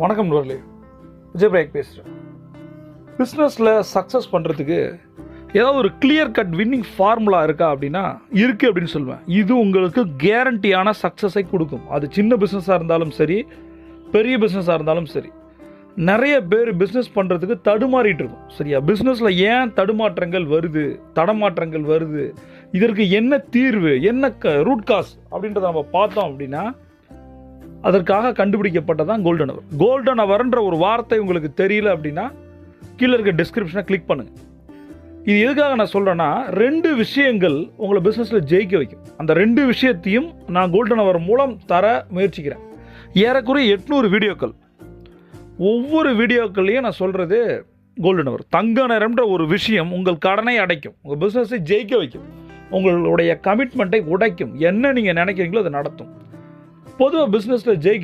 வணக்கம் லே விஜய் பிரேக் பேசுகிறேன் பிஸ்னஸில் சக்ஸஸ் பண்ணுறதுக்கு ஏதாவது ஒரு கிளியர் கட் வின்னிங் ஃபார்முலா இருக்கா அப்படின்னா இருக்குது அப்படின்னு சொல்லுவேன். இது உங்களுக்கு கேரண்டியான சக்ஸஸை கொடுக்கும். அது சின்ன பிஸ்னஸாக இருந்தாலும் சரி பெரிய பிஸ்னஸாக இருந்தாலும் சரி. நிறைய பேர் பிஸ்னஸ் பண்ணுறதுக்கு தடுமாறிட்டு இருக்கும். சரியா? பிஸ்னஸில் ஏன் தடுமாற்றங்கள் வருது? தடமாற்றங்கள் வருது? இதற்கு என்ன தீர்வு? என்ன க ரூட் காஸ் அப்படின்றத நம்ம பார்த்தோம் அப்படின்னா அதற்காக கண்டுபிடிக்கப்பட்டதான் கோல்டன் அவர் கோல்டன் அவர்ன்ற ஒரு வார்த்தை உங்களுக்கு தெரியல அப்படின்னா கீழே இருக்க டிஸ்கிரிப்ஷனை கிளிக் பண்ணுங்க. இது எதுக்காக நான் சொல்கிறேன்னா ரெண்டு விஷயங்கள் உங்களை பிஸ்னஸில் ஜெயிக்க வைக்கும். அந்த ரெண்டு விஷயத்தையும் நான் கோல்டன் அவர் மூலம் தர முயற்சிக்கிறேன். ஏறக்குறைய எட்நூறு வீடியோக்கள். ஒவ்வொரு வீடியோக்கள்லையும் நான் சொல்கிறது கோல்டன் அவர் தங்க நேரம்ன்ற ஒரு விஷயம் உங்கள் கடனை அடைக்கும். உங்கள் பிஸ்னஸை ஜெயிக்க வைக்கும். உங்களுடைய கமிட்மெண்ட்டை உடைக்கும். என்ன நீங்கள் நினைக்கிறீங்களோ அதை நடத்தும். பொதுவாக பிஸ்னஸில் ஜெயிக்க